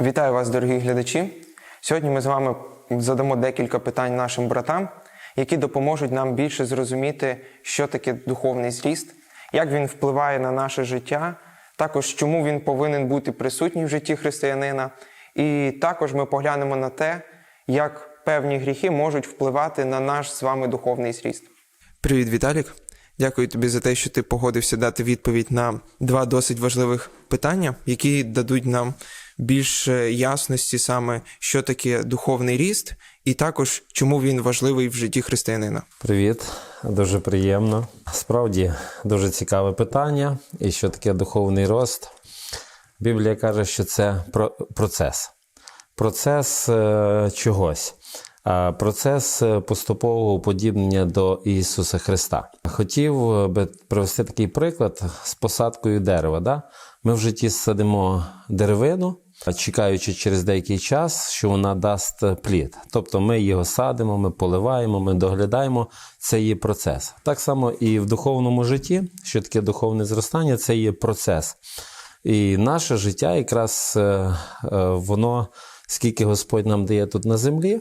Вітаю вас, дорогі глядачі. Сьогодні ми з вами задамо декілька питань нашим братам, які допоможуть нам більше зрозуміти, що таке духовний зріст, як він впливає на наше життя, також чому він повинен бути присутній в житті християнина. І також ми поглянемо на те, як певні гріхи можуть впливати на наш з вами духовний зріст. Привіт, Віталік. Дякую тобі за те, що ти погодився дати відповідь на два досить важливих питання, які дадуть нам більше ясності саме, що таке духовний ріст, і також чому він важливий в житті християнина. Привіт, дуже приємно. Справді дуже цікаве питання. І що таке духовний рост? Біблія каже, що це процес. Процес е, чогось. Процес е, поступового уподібнення до Ісуса Христа. Хотів е, би привести такий приклад з посадкою дерева. Да? Ми в житті садимо деревину, чекаючи через деякий час, що вона дасть плід. Тобто ми його садимо, ми поливаємо, ми доглядаємо. Це є процес. Так само і в духовному житті, що таке духовне зростання, це є процес. І наше життя, якраз е, е, воно, скільки Господь нам дає тут на землі,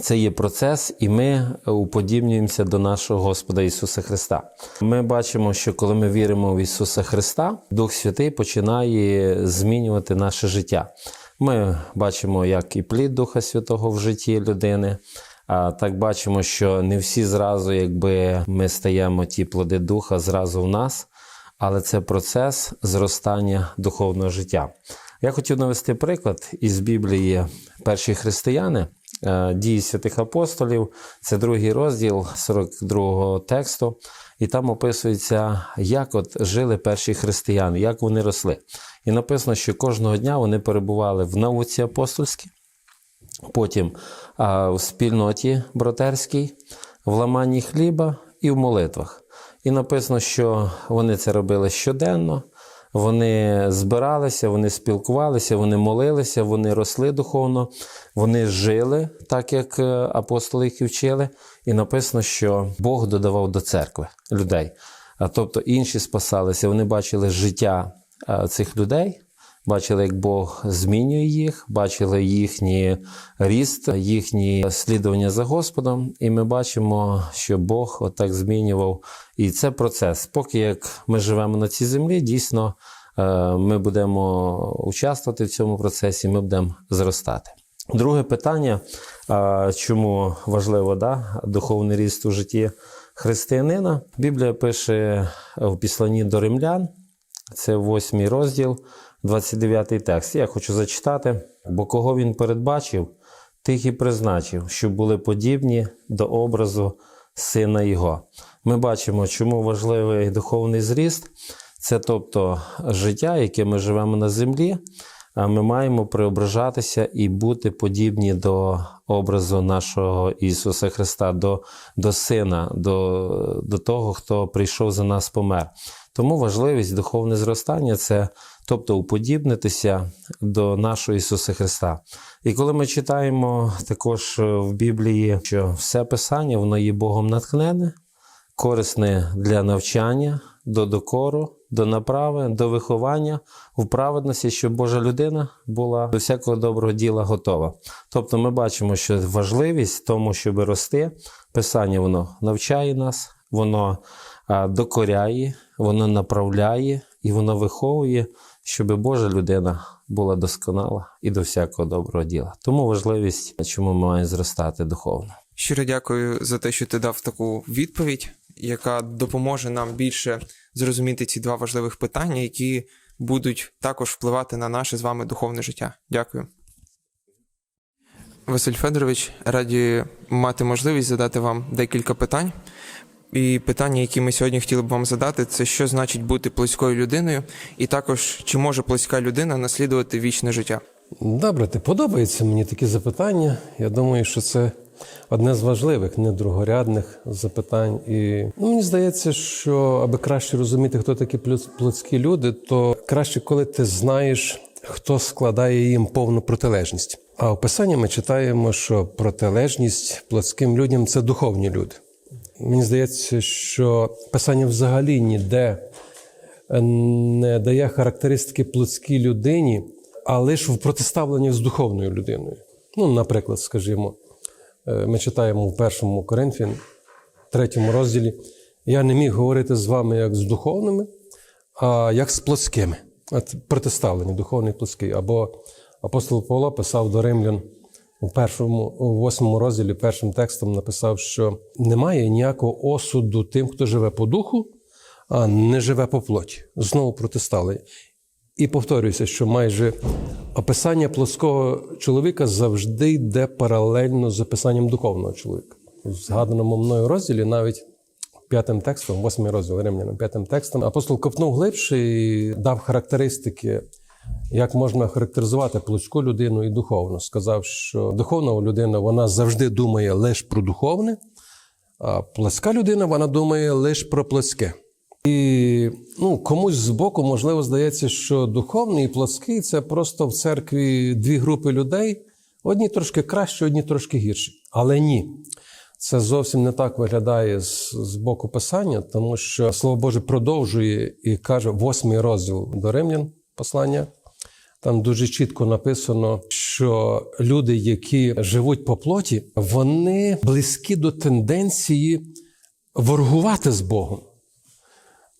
це є процес, і ми уподібнюємося до нашого Господа Ісуса Христа. Ми бачимо, що коли ми віримо в Ісуса Христа, Дух Святий починає змінювати наше життя. Ми бачимо, як і плід Духа Святого в житті людини. А так бачимо, що не всі зразу, якби ми стаємо ті плоди духа зразу в нас, але це процес зростання духовного життя. Я хотів навести приклад із Біблії перші християни. Е, Дії святих апостолів, це другий розділ 42-го тексту, і там описується, як от жили перші християни, як вони росли. І написано, що кожного дня вони перебували в науці апостольській, потім в спільноті братерській, в ламанні хліба і в молитвах. І написано, що вони це робили щоденно. Вони збиралися, вони спілкувалися, вони молилися, вони росли духовно, вони жили так, як е, апостоли їх вчили. І написано, що Бог додавав до церкви людей. Тобто інші спасалися, вони бачили життя е, цих людей, бачили, як Бог змінює їх, бачили їхній ріст, їхнє слідування за Господом. І ми бачимо, що Бог отак змінював. І це процес. Поки як ми живемо на цій землі, дійсно е, ми будемо участвувати в цьому процесі, ми будемо зростати. Друге питання, чому важливо да, духовний ріст у житті християнина. Біблія пише в післанні до римлян, це восьмий розділ, 29 текст. Я хочу зачитати, бо кого він передбачив, тих і призначив, щоб були подібні до образу сина Його. Ми бачимо, чому важливий духовний зріст. Це тобто життя, яке ми живемо на землі, а ми маємо преображатися і бути подібні до образу нашого Ісуса Христа, до, до Сина, до, до того, хто прийшов за нас помер. Тому важливість духовне зростання це тобто уподібнитися до нашого Ісуса Христа. І коли ми читаємо також в Біблії, що все Писання воно є Богом натхнене, корисне для навчання, до докору, до направи, до виховання в праведності, щоб Божа людина була до всякого доброго діла готова. Тобто ми бачимо, що важливість тому, щоб рости, Писання воно навчає нас, воно докоряє, воно направляє і воно виховує, щоб Божа людина була досконала і до всякого доброго діла. Тому важливість, чому ми маємо зростати духовно. Щиро дякую за те, що ти дав таку відповідь, яка допоможе нам більше зрозуміти ці два важливих питання, які будуть також впливати на наше з вами духовне життя. Дякую. Василь Федорович, раді мати можливість задати вам декілька питань. І питання, які ми сьогодні хотіли б вам задати, це що значить бути плоскою людиною, і також чи може плоска людина наслідувати вічне життя. Добре, ти подобається мені такі запитання. Я думаю, що це одне з важливих, не другорядних запитань. І ну, мені здається, що аби краще розуміти, хто такі плотські люди, то краще, коли ти знаєш, хто складає їм повну протилежність. А в Писанні ми читаємо, що протилежність плотським людям це духовні люди. Мені здається, що Писання взагалі ніде не дає характеристики плотській людині, а лише в протиставленні з духовною людиною. Ну, наприклад, скажімо, е, ми читаємо в першому Коринфян, третьому розділі: Я не міг говорити з вами як з духовними, а як з плоскими. От протиставлення, духовний плоский. Або апостол Павло писав до римлян у першому, у восьмому розділі, першим текстом написав, що немає ніякого осуду тим, хто живе по духу, а не живе по плоті. Знову протиставлення. І повторююся, що майже описання плоского чоловіка завжди йде паралельно з описанням духовного чоловіка. В згаданому мною розділі навіть п'ятим текстом, восьмий розділ римлянам, п'ятим текстом, апостол копнув глибше і дав характеристики, як можна характеризувати плотську людину і духовну. Сказав, що духовна людина вона завжди думає лише про духовне, а плоска людина вона думає лише про плоське. І ну, комусь збоку, можливо, здається, що духовний і плоский це просто в церкві дві групи людей. Одні трошки кращі, одні трошки гірші. Але ні. Це зовсім не так виглядає з, з боку писання, тому що Слово Боже продовжує і каже восьмий розділ до римлян послання. Там дуже чітко написано, що люди, які живуть по плоті, вони близькі до тенденції ворогувати з Богом.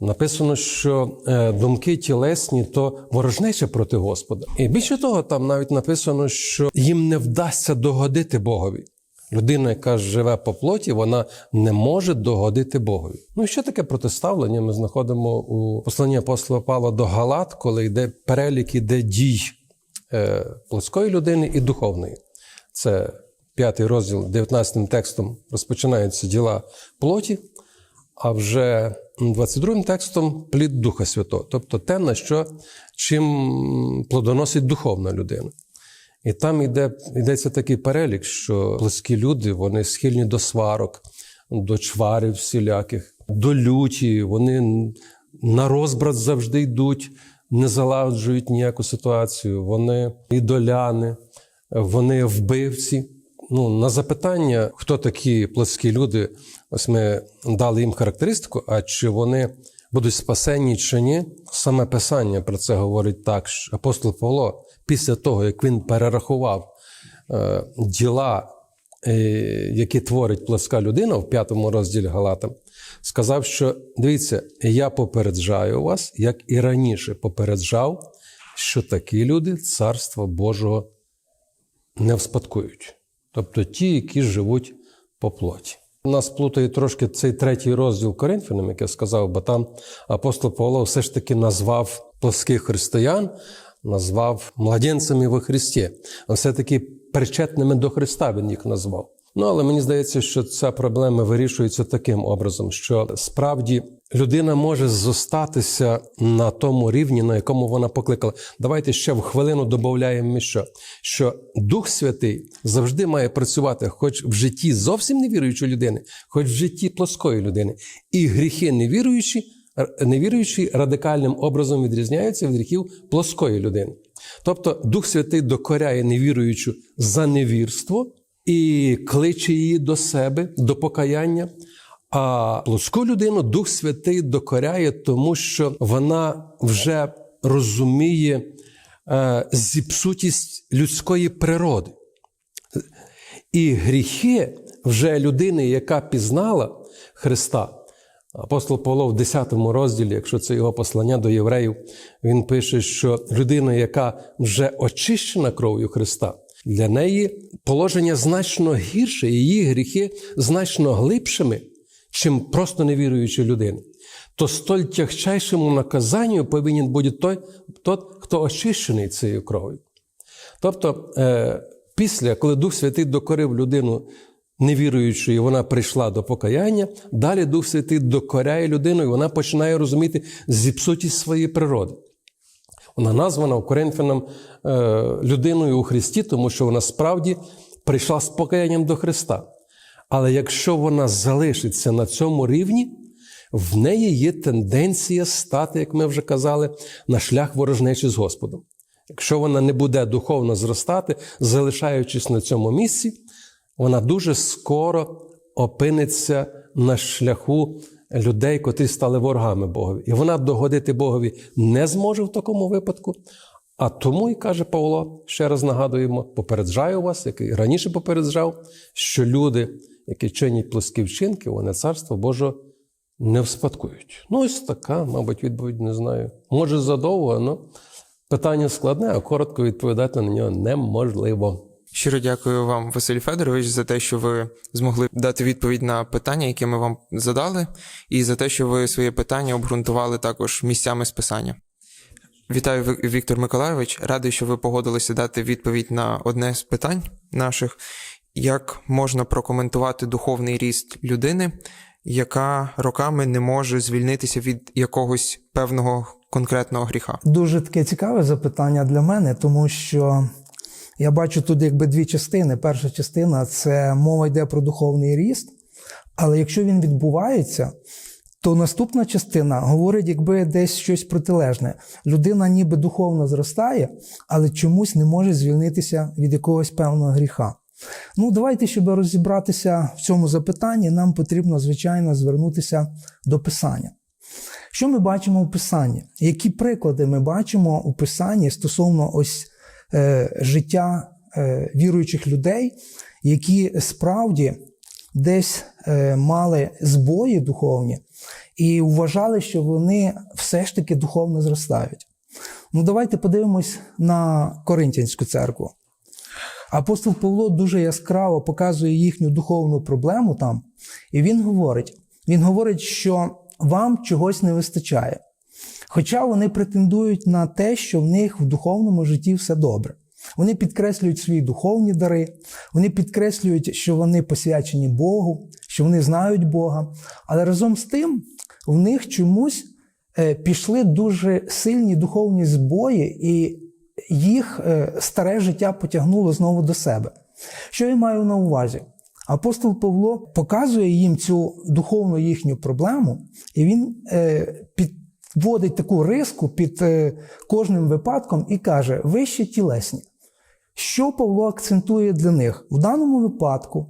Написано, що е, думки тілесні то ворожнеча проти Господа. І більше того, там навіть написано, що їм не вдасться догодити Богові. Людина, яка живе по плоті, вона не може догодити Богові. Ну і що таке протиставлення? Ми знаходимо у посланні апостола Павла до Галат, коли йде перелік іде дій е, плотської людини і духовної. Це п'ятий розділ, 19 текстом розпочинаються діла плоті, а вже 22 текстом плід Духа Святого, тобто те, на що чим плодоносить духовна людина. І там йде, йдеться такий перелік, що плоські люди вони схильні до сварок, до чварів всіляких, до люті, вони на розбрат завжди йдуть, не заладжують ніяку ситуацію. Вони ідоляни, вони вбивці. Ну, на запитання, хто такі плоські люди, ось ми дали їм характеристику, а чи вони будуть спасені чи ні, саме Писання про це говорить так, що апостол Павло, після того, як він перерахував е, діла, е, які творить плоска людина в п'ятому розділі Галатам, сказав, що дивіться, я попереджаю вас, як і раніше попереджав, що такі люди царства Божого не вспадкують. Тобто ті, які живуть по плоті. Нас плутає трошки цей третій розділ Коринфянам, як я сказав, бо там апостол Павло все ж таки назвав плоских християн, назвав младенцями во Христі, а все-таки причетними до Христа він їх назвав. Ну, але мені здається, що ця проблема вирішується таким образом, що справді людина може зостатися на тому рівні, на якому вона покликала. Давайте ще в хвилину додаємо що, що Дух Святий завжди має працювати, хоч в житті зовсім невіруючої людини, хоч в житті плоскої людини. І гріхи невіруючі, невіруючі радикальним образом відрізняються від гріхів плоскої людини. Тобто Дух Святий докоряє невіруючу за невірство і кличе її до себе, до покаяння. А плоску людину Дух Святий докоряє, тому що вона вже розуміє е, зіпсутість людської природи. І гріхи вже людини, яка пізнала Христа. Апостол Павло в 10 розділі, якщо це його послання до євреїв, він пише, що людина, яка вже очищена кров'ю Христа, для неї положення значно гірше, її гріхи значно глибшими, чим просто невіруючі людини. То столь тягчайшому наказанню повинен бути той, той хто очищений цією кров'ю. Тобто, е, після, коли Дух Святий докорив людину невіруючу, і вона прийшла до покаяння, далі Дух Святий докоряє людину, і вона починає розуміти зіпсутість своєї природи. Вона названа у Коринфянам е, людиною у Христі, тому що вона справді прийшла з покаянням до Христа. Але якщо вона залишиться на цьому рівні, в неї є тенденція стати, як ми вже казали, на шлях ворожнечі з Господом. Якщо вона не буде духовно зростати, залишаючись на цьому місці, вона дуже скоро опиниться на шляху людей, котрі стали ворогами Богові. І вона догодити Богові не зможе в такому випадку, А тому і каже Павло, ще раз нагадуємо, попереджаю вас, як і раніше попереджав, що люди, які чинять плоскі вчинки, вони царство Боже не вспадкують. Ну, ось така, мабуть, відповідь не знаю. Може, задовго, але питання складне, а коротко відповідати на нього неможливо. Щиро дякую вам, Василь Федорович, за те, що ви змогли дати відповідь на питання, які ми вам задали, і за те, що ви своє питання обґрунтували також місцями списання. Вітаю, Віктор Миколайович. Радий, що ви погодилися дати відповідь на одне з питань наших. Як можна прокоментувати духовний ріст людини, яка роками не може звільнитися від якогось певного конкретного гріха? Дуже таке цікаве запитання для мене, тому що я бачу тут якби дві частини. Перша частина це мова йде про духовний ріст, але якщо він відбувається, то наступна частина говорить, якби десь щось протилежне. Людина ніби духовно зростає, але чомусь не може звільнитися від якогось певного гріха. Ну, давайте, щоб розібратися в цьому запитанні, нам потрібно, звичайно, звернутися до Писання. Що ми бачимо у Писанні? Які приклади ми бачимо у Писанні стосовно ось життя е, віруючих людей, які справді десь е, мали збої духовні і вважали, що вони все ж таки духовно зростають? Ну, давайте подивимось на Коринтянську церкву. Апостол Павло дуже яскраво показує їхню духовну проблему там, і він говорить: він говорить, що вам чогось не вистачає. Хоча вони претендують на те, що в них в духовному житті все добре. Вони підкреслюють свої духовні дари, вони підкреслюють, що вони посвячені Богу, що вони знають Бога. Але разом з тим в них чомусь е, пішли дуже сильні духовні збої, і їх е, старе життя потягнуло знову до себе. Що я маю на увазі? Апостол Павло показує їм цю духовну їхню проблему, і він е, підводить таку риску під е, кожним випадком і каже: ви ще тілесні. Що Павло акцентує для них? В даному випадку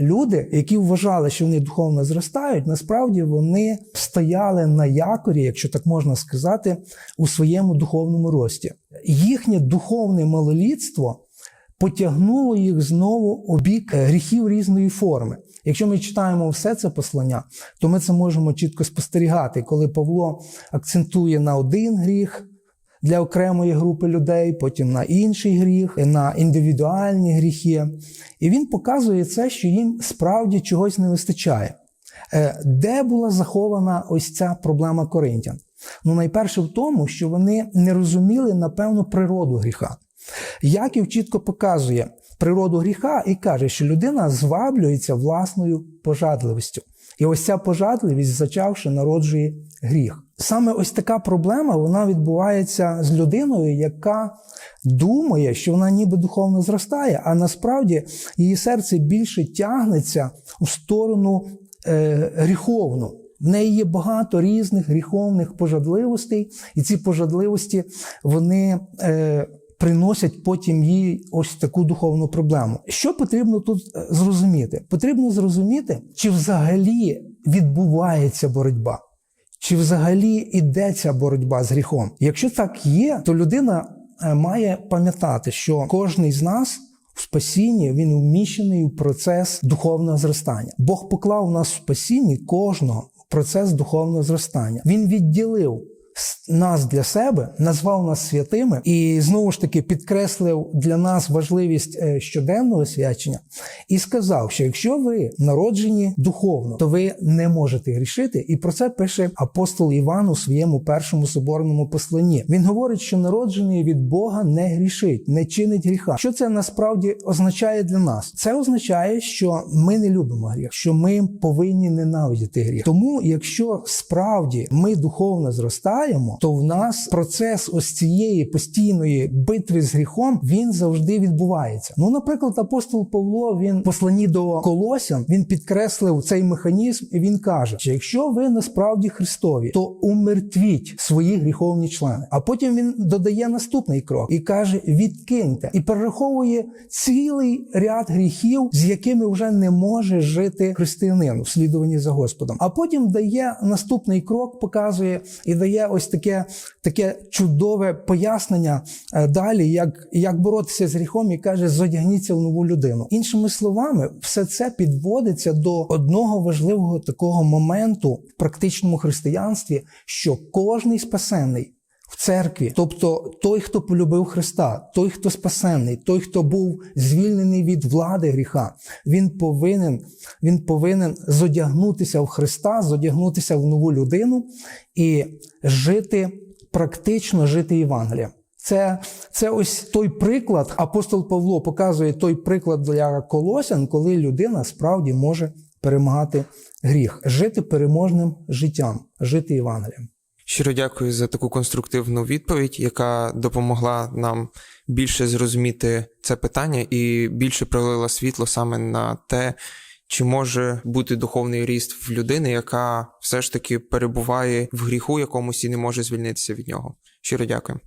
люди, які вважали, що вони духовно зростають, насправді вони стояли на якорі, якщо так можна сказати, у своєму духовному рості. Їхнє духовне малолітство потягнуло їх знову у бік е, гріхів різної форми. Якщо ми читаємо все це послання, то ми це можемо чітко спостерігати, коли Павло акцентує на один гріх для окремої групи людей, потім на інший гріх, на індивідуальні гріхи. І він показує це, що їм справді чогось не вистачає. Е, Де була захована ось ця проблема коринтян? Ну, найперше в тому, що вони не розуміли, напевно, природу гріха. Яків чітко показує природу гріха і каже, що людина зваблюється власною пожадливістю. І ось ця пожадливість, зачавши, народжує гріх. Саме ось така проблема вона відбувається з людиною, яка думає, що вона ніби духовно зростає, а насправді її серце більше тягнеться у сторону е, гріховну. В неї є багато різних гріховних пожадливостей, і ці пожадливості вони е, приносять потім їй ось таку духовну проблему. Що потрібно тут е, зрозуміти? Потрібно зрозуміти, чи взагалі відбувається боротьба. Чи взагалі ця боротьба з гріхом? Якщо так є, то людина е, має пам'ятати, що кожен з нас в спасінні він вміщений у процес духовного зростання. Бог поклав у нас в спасінні кожного процес духовного зростання. Він відділив нас для себе, назвав нас святими і знову ж таки підкреслив для нас важливість е, щоденного свячення і сказав, що якщо ви народжені духовно, то ви не можете грішити. І про це пише апостол Іван у своєму першому соборному посланні. Він говорить, що народжений від Бога не грішить, не чинить гріха. Що це насправді означає для нас? Це означає, що ми не любимо гріх, що ми повинні ненавидіти гріх. Тому, якщо справді ми духовно зростаємо, то в нас процес ось цієї постійної битви з гріхом він завжди відбувається. Ну, наприклад, апостол Павло він в посланні до Колосян він підкреслив цей механізм, і він каже, що якщо ви насправді Христові, то умертвіть свої гріховні члени. А потім він додає наступний крок і каже: відкиньте і перераховує цілий ряд гріхів, з якими вже не може жити християнин в слідуванні за Господом. А потім дає наступний крок, показує і дає ось таке, таке чудове пояснення е, далі, як, як боротися з гріхом, і каже, зодягніться в нову людину. Іншими словами, все це підводиться до одного важливого такого моменту в практичному християнстві, що кожний спасенний в церкві, тобто той, хто полюбив Христа, той, хто спасенний, той, хто був звільнений від влади гріха, він повинен, він повинен зодягнутися в Христа, зодягнутися в нову людину і жити практично жити Євангелієм. Це, це ось той приклад. Апостол Павло показує той приклад для колосян, коли людина справді може перемагати гріх, жити переможним життям, жити Євангелієм. Щиро дякую за таку конструктивну відповідь, яка допомогла нам більше зрозуміти це питання і більше пролила світло саме на те, чи може бути духовний ріст в людини, яка все ж таки перебуває в гріху якомусь і не може звільнитися від нього. Щиро дякую.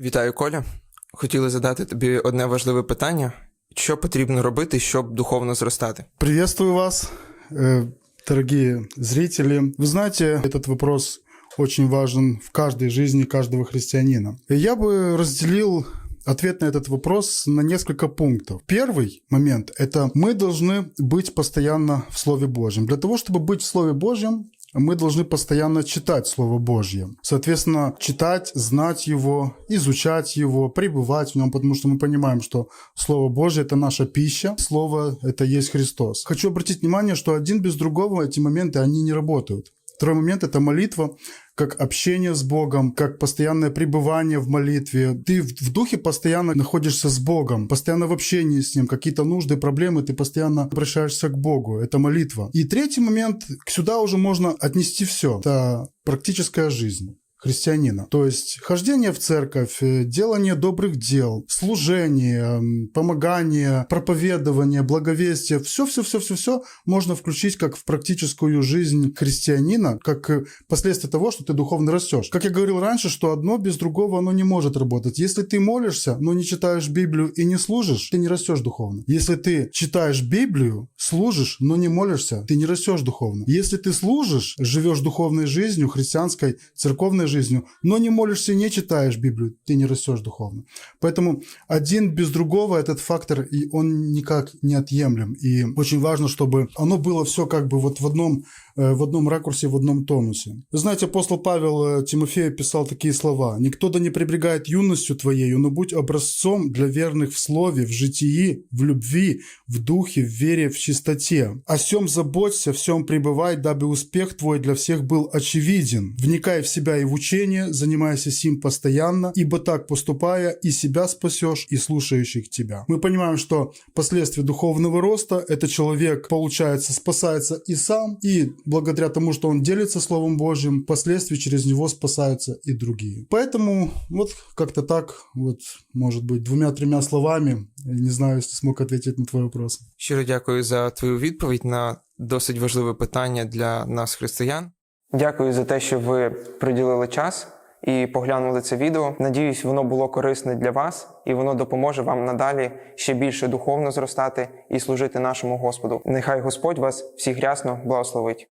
Вітаю, Коля. Хотіли задати тобі одне важливе питання: що потрібно робити, щоб духовно зростати? Приветствую вас, э, дорогие зрители. Вы знаете, этот вопрос Очень важен в каждой жизни каждого христианина. И Я бы разделил ответ на этот вопрос на несколько пунктов. Первый момент – это мы должны быть постоянно в Слове Божьем. Для того, чтобы быть в Слове Божьем, мы должны постоянно читать Слово Божье. Соответственно, читать, знать его, изучать его, пребывать в нем, потому что мы понимаем, что Слово Божье – это наша пища, Слово – это есть Христос. Хочу обратить внимание, что один без другого эти моменты, они не работают. Второй момент – это молитва, как общение с Богом, как постоянное пребывание в молитве. Ты в духе постоянно находишься с Богом, постоянно в общении с Ним. Какие-то нужды, проблемы, ты постоянно обращаешься к Богу. Это молитва. И третий момент, сюда уже можно отнести все. Это практическая жизнь христианина. То есть хождение в церковь, э, делание добрых дел, служение, помогание, проповедование, благовестие, все-все-все-все-все можно включить как в практическую жизнь христианина, как э, последствие того, что ты духовно растешь. Как я говорил раньше, что одно без другого оно не может работать. Если ты молишься, но не читаешь Библию и не служишь, ты не растешь духовно. Если ты читаешь Библию, служишь, но не молишься, ты не растешь духовно. Если ты служишь, живешь духовной жизнью, христианской, церковной жизнью, но не молишься, не читаешь Библию, ты не растешь духовно. Поэтому один без другого этот фактор, и он никак не отъемлем. И очень важно, чтобы оно было все как бы вот в одном, э, в одном ракурсе, в одном тонусе. Вы знаете, апостол Павел э, Тимофею писал такие слова. «Никто да не пренебрегает юностью твоею, но будь образцом для верных в слове, в житии, в любви, в духе, в вере, в чистоте. О сем заботься, всем пребывай, дабы успех твой для всех был очевиден. Вникай в себя и в учение, занимайся сим постоянно, ибо так поступая, и себя спасешь, и слушающих тебя». Мы понимаем, что последствия духовного роста – это человек, получается, спасается и сам, и благодаря тому, что он делится Словом Божьим, впоследствии через него спасаются и другие. Поэтому вот как-то так, вот, может быть, двумя-тремя словами, я не знаю, если смог ответить на твой вопрос. Щиро дякую за твою відповідь на досить важливе питання для нас, християн. Дякую за те, що ви приділили час і поглянули це відео. Надіюсь, воно було корисне для вас, і воно допоможе вам надалі ще більше духовно зростати і служити нашому Господу. Нехай Господь вас всіх рясно благословить.